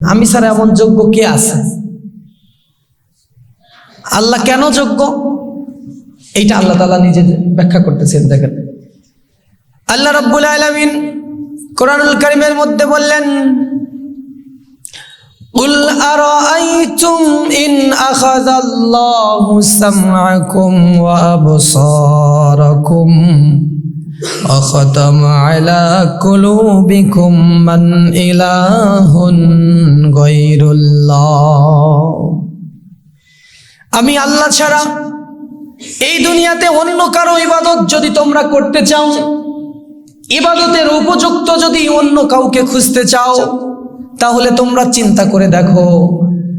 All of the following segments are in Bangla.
আমি ছাড়া এমন যোগ্য কে আছে আল্লাহ কেন যোগ্য এইটা আল্লাহ তালা নিজে ব্যাখ্যা করতেছেন দেখেন আল্লাহ রব্বুল আলমিন কোরআনুল করিমের মধ্যে বললেন قل أرأيتم إن أخذ الله سمعكم وأبصاركم وختم على قلوبكم من إله غير الله আমি আল্লাহ ছাড়া এই দুনিয়াতে অন্য কারো ইবাদত যদি তোমরা করতে চাও ইবাদতের উপযুক্ত যদি অন্য কাউকে খুঁজতে চাও তাহলে তোমরা চিন্তা করে দেখো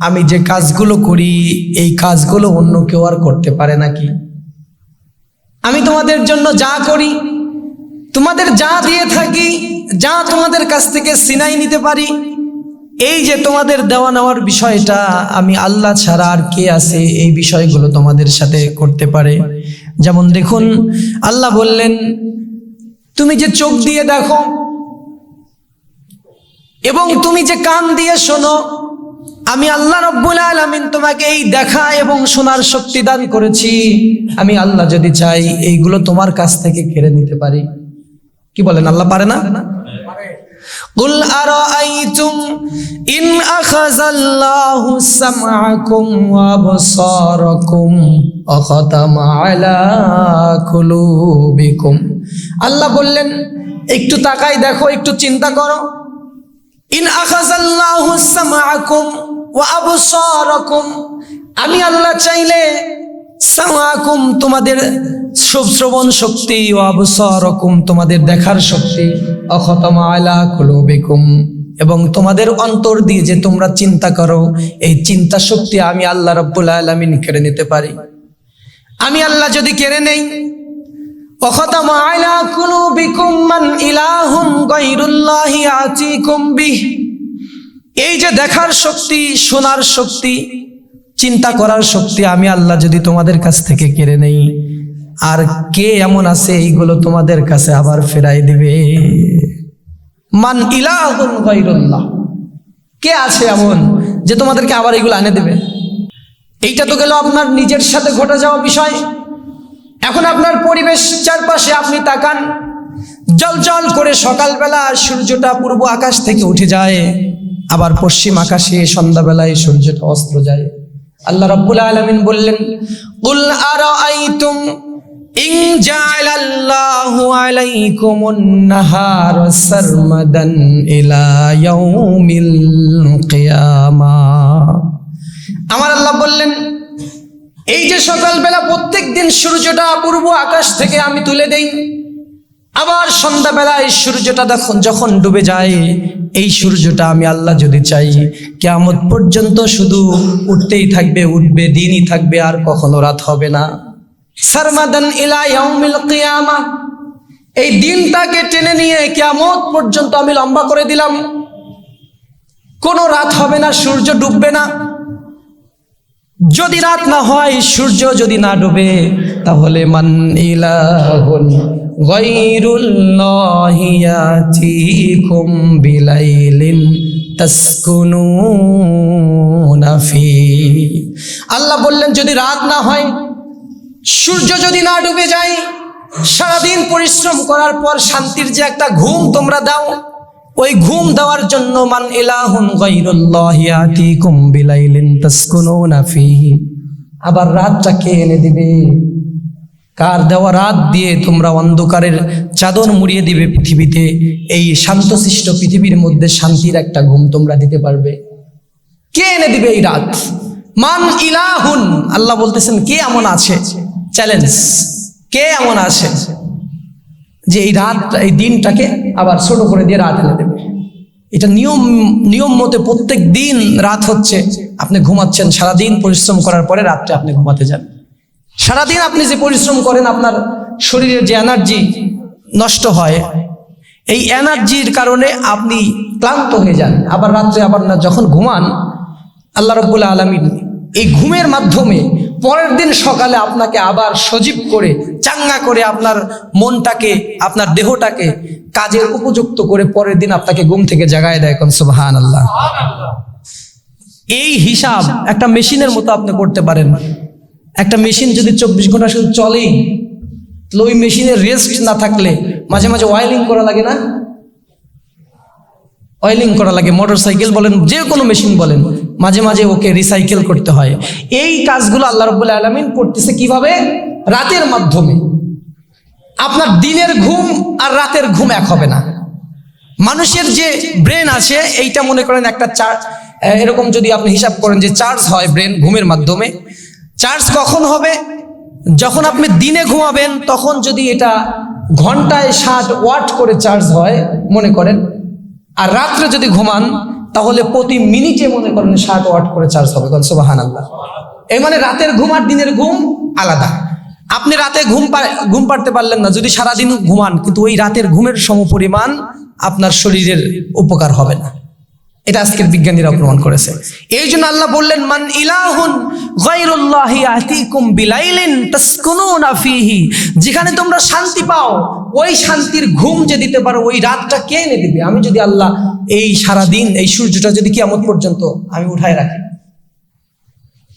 আমি যে কাজগুলো করি এই কাজগুলো অন্য কেউ আর করতে পারে নাকি আমি তোমাদের জন্য যা করি তোমাদের যা দিয়ে থাকি, যা তোমাদের কাছ থেকে সিনাই নিতে পারি, এই যে তোমাদের দেওয়া নেওয়ার বিষয়টা, আমি আল্লাহ ছাড়া আর কে আছে এই বিষয়গুলো তোমাদের সাথে করতে পারে? যেমন দেখুন, আল্লাহ বললেন, তুমি যে চোখ দিয়ে দেখো এবং তুমি যে কান দিয়ে শোনো, আমি আল্লাহ রব্বুল আলমিন তোমাকে এই দেখা এবং শোনার শক্তি দান করেছি। আমি আল্লাহ যদি চাই, এইগুলো তোমার কাছ থেকে কেড়ে নিতে পারি। কি বলেন আল্লাহ পারে না قل أرأيتم إن أخذ الله سمعكم وأبصاركم وختم على قلوبكم আল্লাহ বললেন একটু তাকাই দেখো একটু চিন্তা করো ইন আখাযাল্লাহু সামাআকুম ওয়া আবসারাকুম আমি আল্লাহ চাইলে সাওয়াকুম তোমাদের শ্রবণ শক্তি ও অবসরকুম তোমাদের দেখার শক্তি, অখতমা আলা কুলুবিকুম। এবং তোমাদের অন্তর দিয়ে যে তোমরা চিন্তা করো, এই চিন্তা শক্তি আমি আল্লাহ রব্বুল আলমিন কেড়ে নিতে পারি। আমি আল্লাহ যদি কেড়ে নেই, অখতমা আলা কুলুবিকুম মান ইলাহুম গায়রুল্লাহি আতিকুম বিহ। এই যে দেখার শক্তি, শোনার শক্তি চিন্তা করার শক্তি আমি আল্লাহ যদি তোমাদের কাছ থেকে কেড়ে নেই, আর কে এমন আছে এইগুলো তোমাদের কাছে আবার ফেরাই দিবে? মান ইলাহুন কে আছে এমন যে তোমাদেরকে আবার এগুলো এনে দেবে? এইটা তো গেল আপনার নিজের সাথে ঘটে যাওয়া বিষয়। এখন আপনার পরিবেশ চারপাশে আপনি তাকান, জল জল করে সকালবেলা সূর্যটা পূর্ব আকাশ থেকে উঠে যায়, আবার পশ্চিম আকাশে সন্ধ্যাবেলায় সূর্যটা অস্ত্র যায়। আল্লাহ রাব্বুল আলামিন বললেন ইয়াউমিল কিয়ামাহ আমার আল্লাহ বললেন, এই যে সকালবেলা প্রত্যেক দিন সূর্যটা পূর্ব আকাশ থেকে আমি তুলে দেই আবার সন্ধ্যাবেলায় সূর্যটা যখন যখন ডুবে যায়, এই সূর্যটা আমি আল্লাহ যদি চাই কেমন পর্যন্ত শুধু উঠতেই থাকবে, উঠবে, দিনই থাকবে, আর কখনো রাত হবে না। সারমাদান ইলা এই দিনটাকে টেনে নিয়ে কেমত পর্যন্ত আমি লম্বা করে দিলাম। কোনো রাত হবে না, সূর্য ডুববে না। যদি রাত না হয়, সূর্য যদি না ডুবে, তাহলে মান ইলাহুন। গায়রুল্লাহি ইয়াতিকুম বিলাইলিন তাসকুনুনা ফি আল্লাহ বললেন, যদি রাত না হয়, সূর্য যদি না ডুবে যায়, সারাদিন পরিশ্রম করার পর শান্তির যে একটা ঘুম তোমরা দাও, ওই ঘুম দেওয়ার জন্য মান ইলাহুন গায়রুল্লাহি আতিকুম বিলাইলিন তাসকুনুনা ফিহি। আবার রাতটা কে এনে দিবে। কার দেওয়া রাত দিয়ে তোমরা অন্ধকারের চাদর মুড়িয়ে দিবে পৃথিবীতে? এই শান্তশিষ্ট পৃথিবীর মধ্যে শান্তির একটা ঘুম তোমরা দিতে পারবে। কে এনে দিবে এই রাত? মান ইলাহুন। আল্লাহ বলতেছেন, কে এমন আছে? চ্যালেঞ্জ। কে এমন আছে? যে এই রাত, এই দিনটাকে আবার ছোট করে দিয়ে রাত এনে দেবে। এটা নিয়ম নিয়ম মতে প্রত্যেক দিন রাত হচ্ছে। আপনি ঘুমাচ্ছেন, সারাদিন পরিশ্রম করার পরে রাত্রে আপনি ঘুমাতে যান। সারাদিন আপনি যে পরিশ্রম করেন, আপনার শরীরের যে এনার্জি নষ্ট হয়, এই এনার্জির কারণে আপনি ক্লান্ত হয়ে যান। আবার রাত্রে আবার না, যখন ঘুমান, আল্লাহ রব্বুল আলমিন এই ঘুমের মাধ্যমে পরের দিন সকালে আপনাকে আবার সজীব করে, চাঙ্গা করে আপনার মনটাকে, আপনার দেহটাকে কাজের উপযুক্ত করে পরের দিন আপনাকে ঘুম থেকে জাগায় দেয় কোন সুবহান আল্লাহ এই হিসাব একটা মেশিনের মতো আপনি করতে পারেন। একটা মেশিন যদি চব্বিশ ঘণ্টা শুধু চলেই, তাহলে ওই মেশিনের রেস্ট না থাকলে মাঝে মাঝে অয়েলিং করা লাগে না? অয়েলিং করা লাগে মোটর সাইকেল বলেন যে কোনো মেশিন বলেন, মাঝে মাঝে ওকে রিসাইকেল করতে হয়। এই কাজগুলো আল্লাহ রব্বুল আলমিন করতেছে কীভাবে? রাতের মাধ্যমে। আপনার দিনের ঘুম আর রাতের ঘুম এক হবে না। মানুষের যে ব্রেন আছে, এইটা মনে করেন একটা চার্জ এরকম যদি আপনি হিসাব করেন যে চার্জ হয় ব্রেন ঘুমের মাধ্যমে চার্জ কখন হবে? যখন আপনি দিনে ঘুমাবেন, তখন যদি এটা ঘন্টায় ষাট ওয়াট করে চার্জ হয়, মনে করেন, আর রাত্রে যদি ঘুমান, তাহলে প্রতি মিনিটে মনে করেন ষাট ওয়াট করে চার্জ হবে। সুবাহান আল্লাহ এই মানে রাতের ঘুম আর দিনের ঘুম আলাদা। আপনি রাতে ঘুম ঘুম পাড়তে পারলেন না, যদি সারাদিন ঘুমান, কিন্তু ওই রাতের ঘুমের সমপরিমাণ আপনার শরীরের উপকার হবে না। এটা আজকের বিজ্ঞানীরা প্রমাণ করেছে। এই জন্য আল্লাহ বললেন, মান ইলাহুন গায়রুল্লাহি আতিকুম বিলাইলিন তাসকুনুনা ফিহি। যেখানে তোমরা শান্তি পাও, ওই শান্তির ঘুম যে দিতে পারো, ওই রাতটা কে এনে দিবে? আমি যদি আল্লাহ এই সারা দিন এই সূর্যটা যদি কিয়ামত পর্যন্ত আমি উঠায় রাখি।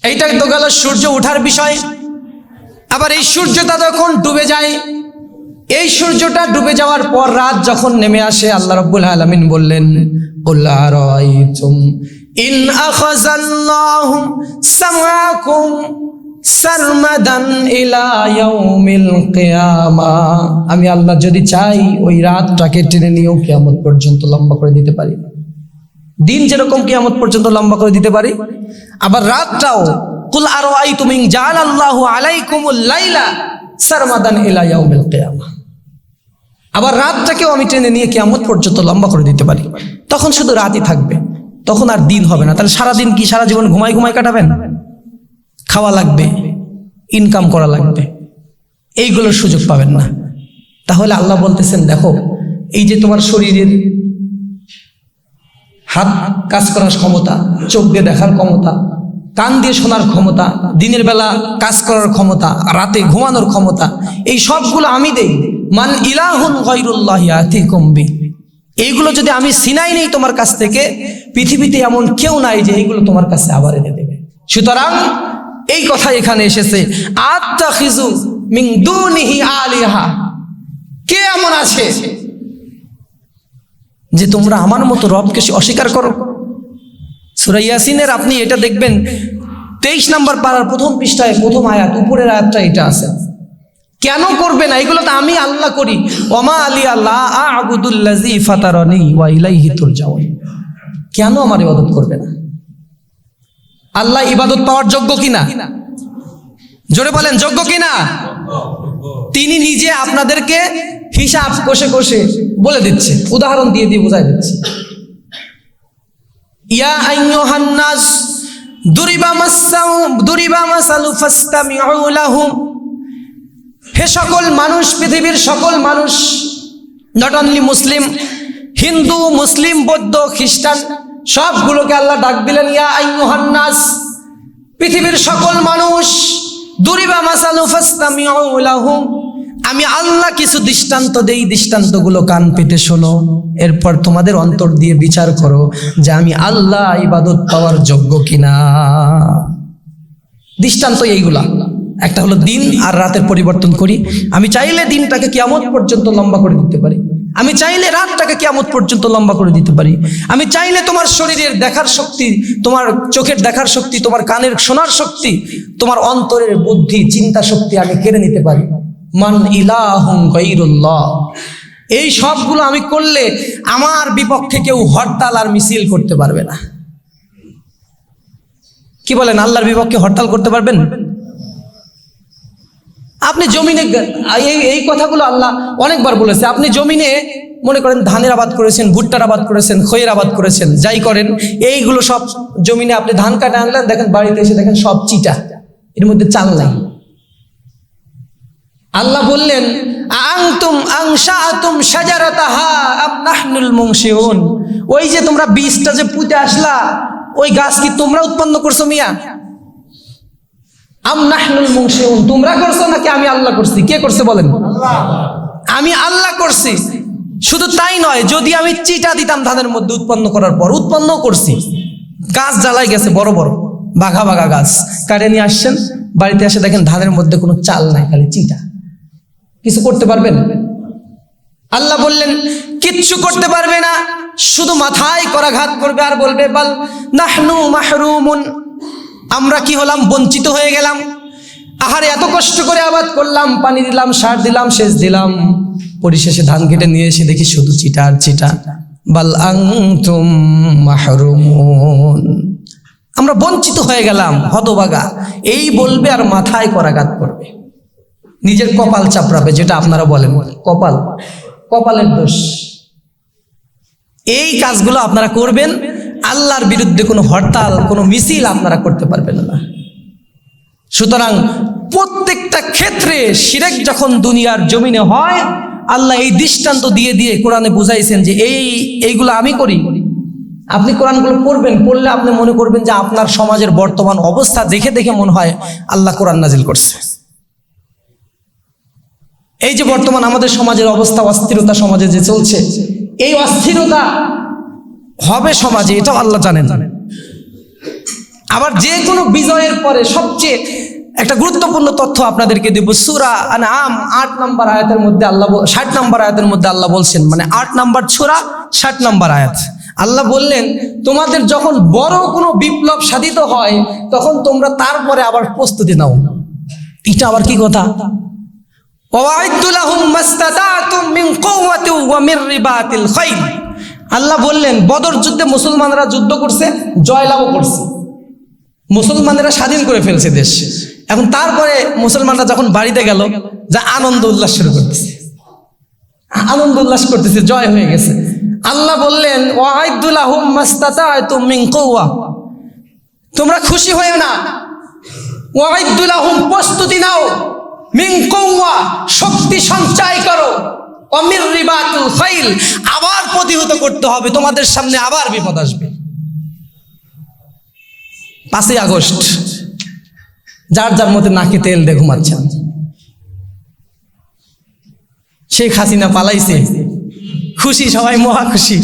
এইটা তো গেল সূর্য ওঠার বিষয়। আবার এই সূর্যটা যখন ডুবে যায়, এই সূর্যটা ডুবে যাওয়ার পর রাত যখন নেমে আসে, আল্লাহ রাব্বুল আলামিন বললেন قل أرأيتم إن أخذ الله سمعكم سرمدا إلى يوم القيامة আমি আল্লাহ যদি চাই ওই রাতটাকে টেনে নিয়েও কিয়ামত পর্যন্ত লম্বা করে দিতে পারি দিন যেরকম কিয়ামত পর্যন্ত লম্বা করে দিতে পারি আবার রাতটাও কুল আরো আই তুমি জাল আল্লাহ আলাইকুমুল লাইলা সারমাদান ইলা ইয়াউমিল কিয়ামা আবার রাতটাকেও আমি টেনে নিয়ে কিয়ামত পর্যন্ত লম্বা করে দিতে পারি। তখন শুধু রাতই থাকবে। তখন আর দিন হবে না। তাহলে সারাদিন কি সারা জীবন ঘুমাই ঘুমাই কাটাবেন? খাওয়া লাগবে। ইনকাম করা লাগবে। এইগুলোর সুযোগ পাবেন না। তাহলে আল্লাহ বলতেছেন, দেখো, এই যে তোমার শরীরের হাত কাজ করার ক্ষমতা, চোখ দিয়ে দেখার ক্ষমতা কান দিয়ে শোনার ক্ষমতা, দিনের বেলা কাজ করার ক্ষমতা, রাতে ঘুমানোর ক্ষমতা, এই সবগুলো আমি দেই। মান ইলাহুন গৈরুল্লাহ কমবি এইগুলো যদি আমি সিনাই নেই তোমার কাছ থেকে, পৃথিবীতে এমন কেউ নাই যে এইগুলো তোমার কাছে আবার এনে দেবে। সুতরাং এই কথা এখানে এসেছে আত্মাখিজু মিং দুনিহি আলিহা। কে এমন আছে যে তোমরা আমার মতো রবকে অস্বীকার করো? সুরা ইয়াসিনের আপনি এটা দেখবেন, তেইশ নাম্বার পাড়ার প্রথম পৃষ্ঠায়, প্রথম আয়াত, উপরের আয়াতটা এটা আছে। কেন করবে না? এগুলো তো আমি আল্লাহ করি। ওমা আলী আল্লাহ আবুদুল্লাজি ফাতারনি ওয়া ইলাইহি তুরজাউন। কেন আমার ইবাদত করবে না? আল্লাহ ইবাদত পাওয়ার যোগ্য কিনা? জোরে বলেন, যোগ্য কিনা? তিনি নিজে আপনাদেরকে হিসাব কষে কষে বলে দিচ্ছে। উদাহরণ দিয়ে দিয়ে বোঝাই দিচ্ছে। ইয়া হে সকল মানুষ, পৃথিবীর সকল মানুষ নট অনলি মুসলিম হিন্দু, মুসলিম, বৌদ্ধ, খ্রিস্টান, সবগুলোকে আল্লাহ ডাক দিলেন, ইয়া আইয়ুহান পৃথিবীর সকল মানুষ, দুরিবা মাসালু ফাসতামিউ লাহু আমি আল্লাহ কিছু দৃষ্টান্ত দেই, দৃষ্টান্তগুলো কান পেতে শোনো। এরপর তোমাদের অন্তর দিয়ে বিচার করো যে আমি আল্লাহ ইবাদত পাওয়ার যোগ্য কিনা। দৃষ্টান্ত এইগুলা। একটা হলো দিন আর রাতের পরিবর্তন করি। আমি চাইলে দিনটাকে কিয়ামত পর্যন্ত লম্বা করে দিতে পারি। আমি চাইলে রাতটাকে কিয়ামত পর্যন্ত লম্বা করে দিতে পারি। আমি চাইলে তোমার শরীরের দেখার শক্তি, তোমার চোখের দেখার শক্তি, তোমার কানের শোনার শক্তি, তোমার অন্তরের বুদ্ধি, চিন্তা শক্তি আমি কেড়ে নিতে পারি। মান ইলাহুম এই সবগুলো আমি করলে আমার বিপক্ষে কেউ হরতাল আর মিছিল করতে পারবে না। কি বলেন, আল্লাহর বিপক্ষে হরতাল করতে পারবেন? আপনি জমিনে এই এই কথাগুলো আল্লাহ অনেকবার বলেছে। আপনি জমিনে মনে করেন ধানের আবাদ করেছেন, ভুট্টার আবাদ করেছেন, খইয়ের আবাদ করেছেন, যাই করেন, এইগুলো সব জমিনে আপনি ধান কাটে আনলেন, দেখেন বাড়িতে এসে দেখেন সব চিটা। এর মধ্যে চাল নাই। আল্লাহ বললেন আংতুম আংশাতুম শাজারাতাহা আম নাহনুল মুনশিউন? ওই যে তোমরা বীজটা যে পুঁতে আসলা, ওই গাছ কি তোমরা উৎপন্ন করছ মিয়া? আম নাহনুল মুনশিউন, তোমরা করছ নাকি আমি আল্লাহ করছি? কে করছে বলেন? আমি আল্লাহ করছি। শুধু তাই নয়, যদি আমি চিটা দিতাম ধানের মধ্যে উৎপন্ন করার পর উৎপন্ন করছি। গাছ জ্বালাই গেছে, বড় বড়, বাঘা বাঘা গাছ। কাটে নিয়ে আসছেন? বাড়িতে এসে দেখেন ধানের মধ্যে কোনো চাল নাই, খালি চিটা। কিছু করতে পারবেন? আল্লাহ বললেন, কিচ্ছু করতে পারবে না, শুধু মাথায় করাঘাত করবে আর বলবে, বাল নাহনু মাহরুমুন। আমরা কি হলাম? বঞ্চিত হয়ে গেলাম। আহারে, এত কষ্ট করে আবাদ করলাম, পানি দিলাম, সার দিলাম, সেচ দিলাম। পরিশেষে ধান কেটে নিয়ে এসে দেখি শুধু চিটা আর চিটা। বাল আংতুম মাহরুমুন। আমরা বঞ্চিত হয়ে গেলাম, হতবাগা। এই বলবে আর মাথায় করাঘাত করবে। নিজের কপাল চাপড়াবে, যেটা আপনারা বলেন। কপাল, কপালের দোষ। এই কাজগুলো আপনারা করবেন, আল্লাহর বিরুদ্ধে কোনো হরতাল, কোনো মিছিল আপনারা করতে পারবেন না। সুতরাং প্রত্যেকটা ক্ষেত্রে শিরেক যখন দুনিয়ার জমিনে হয়, আল্লাহ এই দৃষ্টান্ত দিয়ে দিয়ে কোরআনে বুঝাইছেন যে এই, এইগুলো আমি করি। আপনি কোরআনগুলো পড়বেন, পড়লে আপনি মনে করবেন যে আপনার সমাজের বর্তমান অবস্থা দেখে দেখে মনে হয় আল্লাহ কোরআন নাজিল করছে। এই যে বর্তমান আমাদের সমাজের অবস্থা, অস্থিরতা সমাজে যে চলছে, এই অস্থিরতা হবে সমাজে, এটাও আল্লাহ জানেন। আবার যে কোনো বিজয়ের পরে সবচেয়ে একটা গুরুত্বপূর্ণ তথ্য আপনাদেরকে দেব, সুরা আম আট নম্বর আয়াতের মধ্যে আল্লাহ ষাট নম্বর আয়াতের মধ্যে আল্লাহ বলছেন মানে আট নম্বর সুরা, ষাট নম্বর আয়াত। আল্লাহ বললেন, তোমাদের যখন বড় কোনো বিপ্লব সাধিত হয়, তখন তোমরা তারপরে আবার প্রস্তুতি নাও। এটা আবার কি কথা? আল্লাহ বললেন, বদর যুদ্ধে মুসলমানরা যুদ্ধ করছে, জয়লাভও করছে। মুসলমানেরা স্বাধীন করে ফেলছে দেশ। এখন তারপরে মুসলমানরা যখন বাড়িতে গেল, যা আনন্দ উল্লাস শুরু করতেছে। আনন্দ উল্লাস করতেছে, জয় হয়ে গেছে। আল্লাহ বললেন তোমরা খুশি হয়েও না। প্রস্তুতি নাও। শক্তি সঞ্চয় করো। অমির রিবাতুল ফাইল আবার প্রতিহত করতে হবে, তোমাদের সামনে আবার বিপদ আসবে। পাঁচই আগস্ট, যার যার মধ্যে নাকি তেল দিয়ে ঘুমাচ্ছেন। শেখ হাসিনা পালাইছে। খুশি, সবাই মহা খুশি।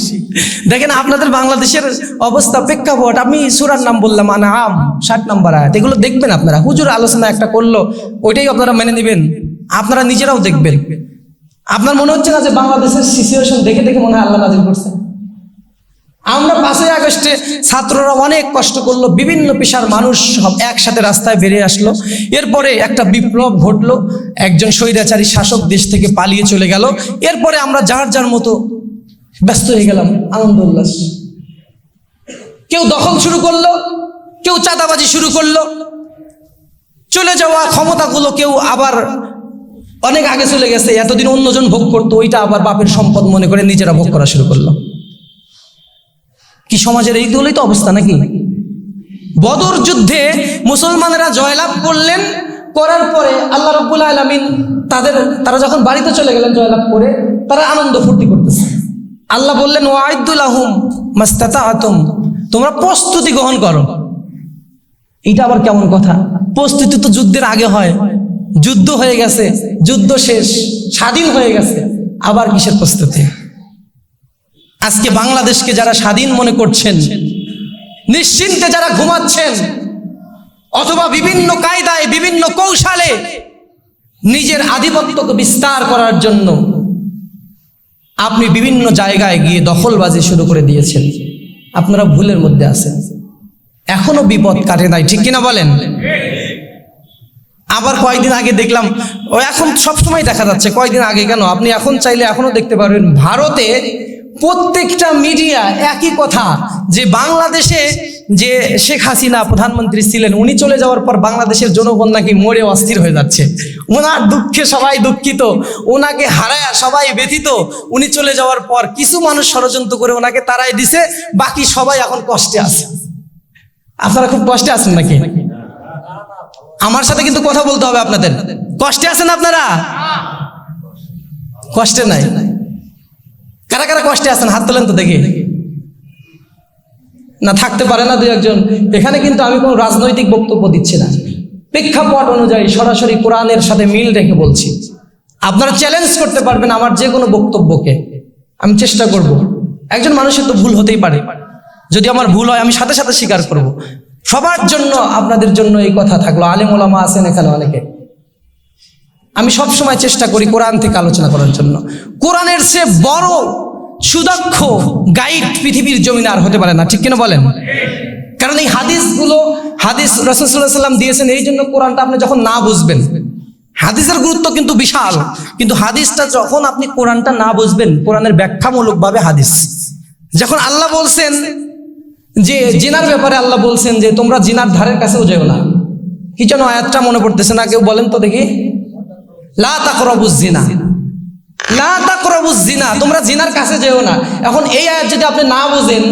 দেখেন আপনাদের বাংলাদেশের অবস্থা প্রেক্ষাপট, আমি সুরার নাম বললাম আনা আম ষাট নাম্বার আয়াত। এগুলো দেখবেন আপনারা। হুজুর আলোচনা একটা করল, ওইটাই আপনারা মেনে নেবেন। আপনারা নিজেরাও দেখবেন। আপনার মনে হচ্ছে না যে বাংলাদেশের সিচুয়েশন দেখে দেখে মনে হয় আল্লাহ নাজিল করছে? আমরা পাঁচই আগস্টে ছাত্ররা অনেক কষ্ট করল, বিভিন্ন পেশার মানুষ সব একসাথে রাস্তায় বেরিয়ে আসলো। এরপরে একটা বিপ্লব ঘটলো, একজন স্বৈরাচারী শাসক দেশ থেকে পালিয়ে চলে গেল। এরপরে আমরা যার যার মতো ব্যস্ত হয়ে গেলাম আনন্দ উল্লাস কেউ দখল শুরু করল, কেউ চাঁদাবাজি শুরু করল। চলে যাওয়া ক্ষমতাগুলো কেউ আবার অনেক আগে চলে গেছে, এতদিন অন্যজন ভোগ করতো, ওইটা আবার বাপের সম্পদ মনে করে নিজেরা ভোগ করা শুরু করল। কি সমাজের এইগুলোই তো অবস্থা নাকি? বদর যুদ্ধে মুসলমানেরা জয়লাভ করলেন, করার পরে আল্লাহ রব্বুল আলমিন তাদের, তারা যখন বাড়িতে চলে গেলেন জয়লাভ করে, তারা আনন্দ ফুর্তি করতেছে। আল্লাহ বললেন ওয়াইদুল আহম মাস্তাতা আতম তোমরা প্রস্তুতি গ্রহণ করো। এটা আবার কেমন কথা? প্রস্তুতি তো যুদ্ধের আগে হয়। যুদ্ধ হয়ে গেছে, যুদ্ধ শেষ, স্বাধীন হয়ে গেছে। আবার কিসের প্রস্তুতি? আজকে বাংলাদেশকে যারা স্বাধীন মনে করছেন, নিশ্চিন্তে যারা ঘুমাচ্ছেন, অথবা বিভিন্ন কায়দায়, বিভিন্ন কৌশলে নিজের আধিপত্যকে বিস্তার করার জন্য আপনি বিভিন্ন জায়গায় গিয়ে দখলবাজি শুরু করে দিয়েছেন। আপনারা ভুলের মধ্যে আছেন। এখনও বিপদ কাটে নাই, ঠিক কিনা বলেন? আবার কয়েকদিন আগে দেখলাম, ও এখন সবসময় দেখা যাচ্ছে, কয়েকদিন আগে কেন? আপনি এখন চাইলে এখনও দেখতে পারবেন, ভারতে প্রত্যেকটা মিডিয়া একই কথা, যে বাংলাদেশে যে শেখ হাসিনা প্রধানমন্ত্রী ছিলেন, উনি চলে যাওয়ার পর বাংলাদেশের জনগণ নাকি মরে অস্থির হয়ে যাচ্ছে। ওনার দুঃখে সবাই দুঃখিত, ওনাকে হারায় সবাই ব্যথিত, উনি চলে যাওয়ার পর কিছু মানুষ ষড়যন্ত্র করে ওনাকে তারাই দিছে, বাকি সবাই এখন কষ্টে আছে। আপনারা খুব কষ্টে আছেন নাকি? আমার সাথে কিন্তু কথা বলতে হবে আপনাদের। কষ্টে আছেন আপনারা? কষ্টে নাই। কারা কারা কষ্টে আছেন? হাত তোলেন তো দেখি। না, থাকতে পারে না দুই একজন। এখানে কিন্তু আমি কোনো রাজনৈতিক বক্তব্য দিচ্ছি না। প্রেক্ষাপট অনুযায়ী সরাসরি কোরআনের সাথে মিল রেখে বলছি। আপনারা চ্যালেঞ্জ করতে পারবেন আমার যে কোনো বক্তব্যকে। আমি চেষ্টা করব। একজন মানুষের তো ভুল হতেই পারে। যদি আমার ভুল হয়, আমি সাথে সাথে স্বীকার করব। সবার জন্য আপনাদের জন্য এই কথা থাকল। আলেম ওলামা আছেন এখানে অনেকে। আমি সব সময় চেষ্টা করি কোরআন থেকে আলোচনা করার জন্য। কোরআনের সে বড় সুদক্ষ গাইড পৃথিবীর জমিনে আর হতে পারে না, ঠিক কিনা বলেন? কারণ এই হাদিসগুলো হাদিস রসুল্লাহ সাল্লাম দিয়েছেন, এই জন্য কোরআনটা আপনি যখন না বুঝবেন, হাদিসের গুরুত্ব কিন্তু বিশাল, কিন্তু হাদিসটা যখন আপনি কোরআনটা না বুঝবেন, কোরআনের ব্যাখ্যামূলকভাবে হাদিস। যখন আল্লাহ বলছেন যে জিনার ব্যাপারে আল্লাহ বলছেন যে তোমরা জিনার ধারের কাছেও যেও না। কি যেন আয়াতটা মনে পড়তেছে না, কেউ বলেন তো দেখি? লা তাকরাবুজ জিনা। লা তাকরাবুজ জিনা, তোমরা জিনার কাছে যেও না। এখন এই আয়াত যদি আপনি না বুঝেন,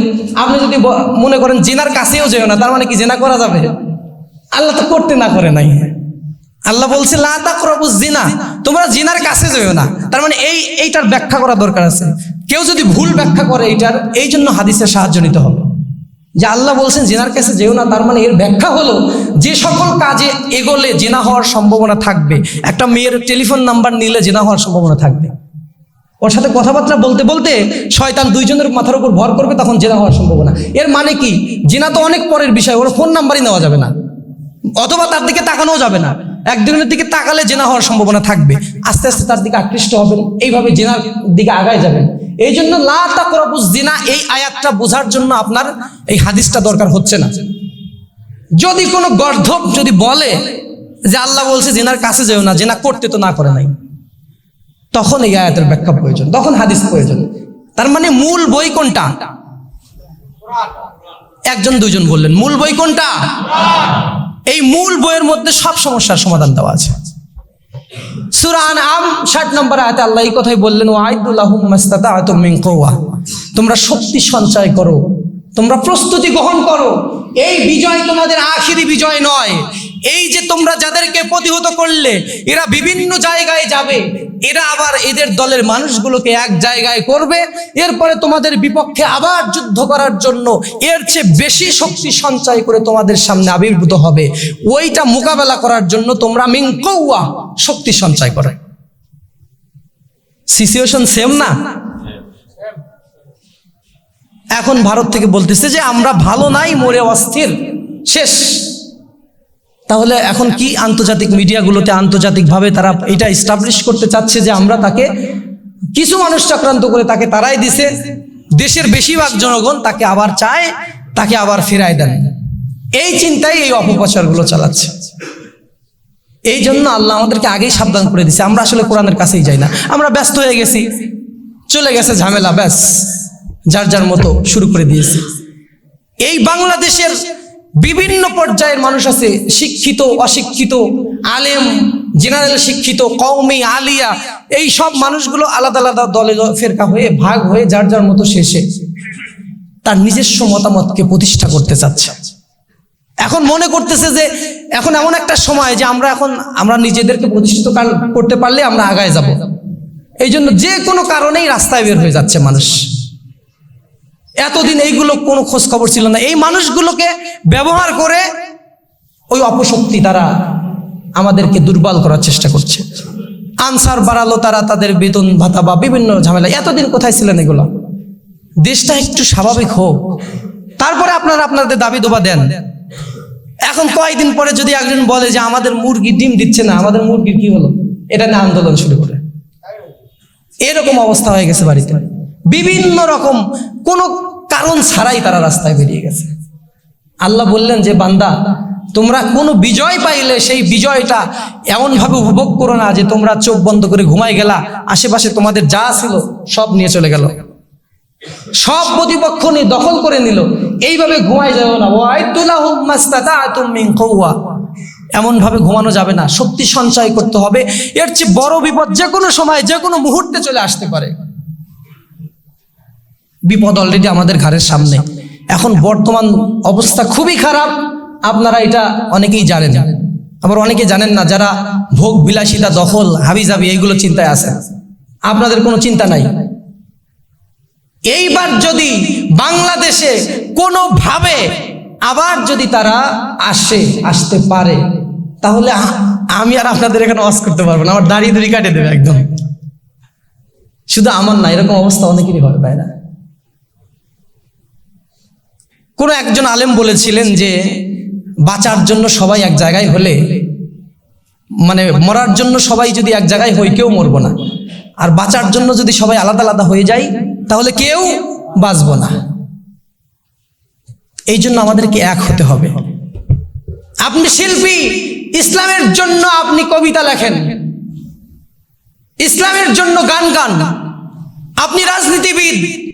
আপনি যদি মনে করেন জিনার কাছেও যেও না, তার মানে কি জিনা করা যাবে? আল্লাহ তো করতে না করে নাই। আল্লাহ বলছে, লা তাকরাবুজ জিনা, তোমরা জিনার কাছে যেও না। তার মানে এই, এইটার ব্যাখ্যা করা দরকার আছে। কেউ যদি ভুল ব্যাখ্যা করে এইটার, এই জন্য হাদিসের সাহায্য নিতে হবে। যে আল্লাহ বলছেন, জেনার কাছে যেও না, তার মানে এর ব্যাখ্যা হলো, যে সকল কাজে এগোলে জেনা হওয়ার সম্ভাবনা থাকবে। একটা মেয়ের টেলিফোন নাম্বার নিলে জেনা হওয়ার সম্ভাবনা থাকবে। ওর সাথে কথাবার্তা বলতে বলতে শয়তান দুইজনের মাথার উপর ভর করবে, তখন জেনা হওয়ার সম্ভাবনা। এর মানে কি? জেনা তো অনেক পরের বিষয়, ওর ফোন নাম্বারই নেওয়া যাবে না। অথবা তার দিকে তাকানোও যাবে না। একদিনের দিকে তাকালে জেনা হওয়ার সম্ভাবনা থাকবে। আস্তে আস্তে তার দিকে আকৃষ্ট হবেন, এইভাবে জেনার দিকে আগায় যাবেন। এই জন্য লা তাকরাবুজ জিনা, এই আয়াতটা বোঝার জন্য আপনার এই হাদিসটা দরকার হচ্ছে না। যদি কোনো গর্ধব যদি বলে যে আল্লাহ বলছে জেনার কাছে যেও না, জেনা করতে তো না করে নাই। তখন এই আয়াতের ব্যাখ্যা প্রয়োজন, তখন হাদিস প্রয়োজন। তার মানে মূল বই কোনটা? একজন দুজন বললেন, মূল বই কোনটা? এই মূল বইয়ের মধ্যে সব সমস্যার সমাধান দেওয়া আছে। সুরান আম ষাট নম্বর আয়াতে আল্লাহ কথাই বললেন ওয়াইদুল্লাহুম মাস্তাতাআতুম কুওয়া। তোমরা শক্তি সঞ্চয় করো, তোমরা প্রস্তুতি গ্রহণ করো। এই বিজয় তোমাদের আখিরি বিজয় নয়। এই যে তোমরা যাদেরকে প্রতিহত করলে, এরা বিভিন্ন জায়গায় যাবে। এরা আবার এদের দলের মানুষগুলোকে এক জায়গায় করবে। এরপরে তোমাদের বিপক্ষে আবার যুদ্ধ করার জন্য এর চেয়ে বেশি শক্তি সঞ্চয় করে তোমাদের সামনে আবির্ভূত হবে। ওইটা মোকাবেলা করার জন্য তোমরা মিঙ্কৌয়া শক্তি সঞ্চয় করে। সিচুয়েশন সেম না? এখন ভারত থেকে বলতেছে যে আমরা ভালো নাই, মরে অস্থির, শেষ। তাহলে এখন কি আন্তর্জাতিক মিডিয়াগুলোতে আন্তর্জাতিকভাবে তারা এটা স্টাবলিশ করতে চাচ্ছে যে আমরা তাকে, কিছু মানুষ চক্রান্ত করে তাকে তারাই দিছে, দেশের বেশিরভাগ জনগণ তাকে আবার চায়, তাকে আবার ফেরায় দেন। এই চিন্তাই এই অপপ্রচারগুলো চালাচ্ছে। এই জন্য আল্লাহ আমাদেরকে আগেই সাবধান করে দিছে। আমরা আসলে কোরআনের কাছেই যাই না। আমরা ব্যস্ত হয়ে গেছি। চলে গেছে ঝামেলা, ব্যাস। যার যার মতো শুরু করে দিয়েছি। এই বাংলাদেশের বিভিন্ন পর্যায়ের মানুষ আছে, শিক্ষিত, অশিক্ষিত, আলেম, জেনারেল শিক্ষিত, কওমি, আলিয়া, এই সব মানুষগুলো আলাদা আলাদা দলে ফেরকা হয়ে, ভাগ হয়ে যার যার মতো শেষে তার নিজস্ব মতামতকে প্রতিষ্ঠা করতে চাচ্ছে। এখন মনে করতেছে যে, এখন এমন একটা সময় যে আমরা এখন, আমরা নিজেদেরকে প্রতিষ্ঠিত করতে পারলে আমরা আগায় যাব। এই জন্য যে কোনো কারণেই রাস্তায় বের হয়ে যাচ্ছে মানুষ। এতদিন এইগুলো কোনো খোঁজ খবর ছিল না। এই মানুষগুলোকে ব্যবহার করে ওই অপশক্তি তারা আমাদেরকে দুর্বল করার চেষ্টা করছে। আনসার বাড়ালো তারা তাদের বেতন ভাতা বা বিভিন্ন ঝামেলা। এতদিন কোথায় ছিলেন এগুলো? দেশটা একটু স্বাভাবিক হোক। তারপরে আপনারা আপনাদের দাবি দোবা দেন। এখন কয়েকদিন পরে যদি একজন বলে যে আমাদের মুরগি ডিম দিচ্ছে না, আমাদের মুরগির কি হলো? এটা নিয়ে আন্দোলন শুরু করে। এরকম অবস্থা হয়ে গেছে বাড়িতে। বিভিন্ন রকম, কোনো কারণ ছাড়াই তারা রাস্তায় বেরিয়ে গেছে। আল্লাহ বললেন যে, বান্দা, তোমরা কোনো বিজয় পাইলে সেই বিজয়টা এমনভাবে উপভোগ করো না যে তোমরা চোখ বন্ধ করে ঘুমাই গেলা, আশেপাশে তোমাদের যা ছিল সব নিয়ে চলে গেল। সব প্রতিপক্ষ নিয়ে দখল করে নিল। এইভাবে ঘুমাই যাবে না। ওয়াইদুল্লাহুম মাস্তাতাআতুম মিন কুওয়া। এমন ভাবে ঘুমানো যাবে না। শক্তি সঞ্চয় করতে হবে। এর চেয়ে বড় বিপদ যে কোনো সময় যে কোনো মুহূর্তে চলে আসতে পারে। বিপদ অলরেডি আমাদের ঘরের সামনে। এখন বর্তমান অবস্থা খুবই খারাপ, আপনারা এটা অনেকেই জানেন। আবার অনেকে জানেন না, যারা ভোগ বিলাসিতা, দখল, হাবিজাবি এইগুলো চিন্তায় আছে আপনাদের কোনো চিন্তা নাই? এইবার যদি বাংলাদেশে কোনোভাবে আবার যদি তারা আসে, আসতে পারে, তাহলে আমি আর আপনাদের এখানে ওয়াজ করতে পারব না। আমার দাড়ি দুড়ি কাটে দেবে একদম। শুধু আমার না, এরকম অবস্থা অনেকেরই হবে বাইরা কোনো একজন আলেম বলেছিলেন যে, বাঁচার জন্য সবাই এক জায়গায় হলে মানে মরার জন্য সবাই যদি এক জায়গায় হই কেউ মরবো না। আর বাঁচার জন্য যদি সবাই আলাদা আলাদা হয়ে যায়, তাহলে কেউ বাঁচবো না। এই জন্য আমাদেরকে এক হতে হবে। আপনি শিল্পী, ইসলামের জন্য আপনি কবিতা লেখেন। ইসলামের জন্য গান গান। আপনি রাজনীতিবিদ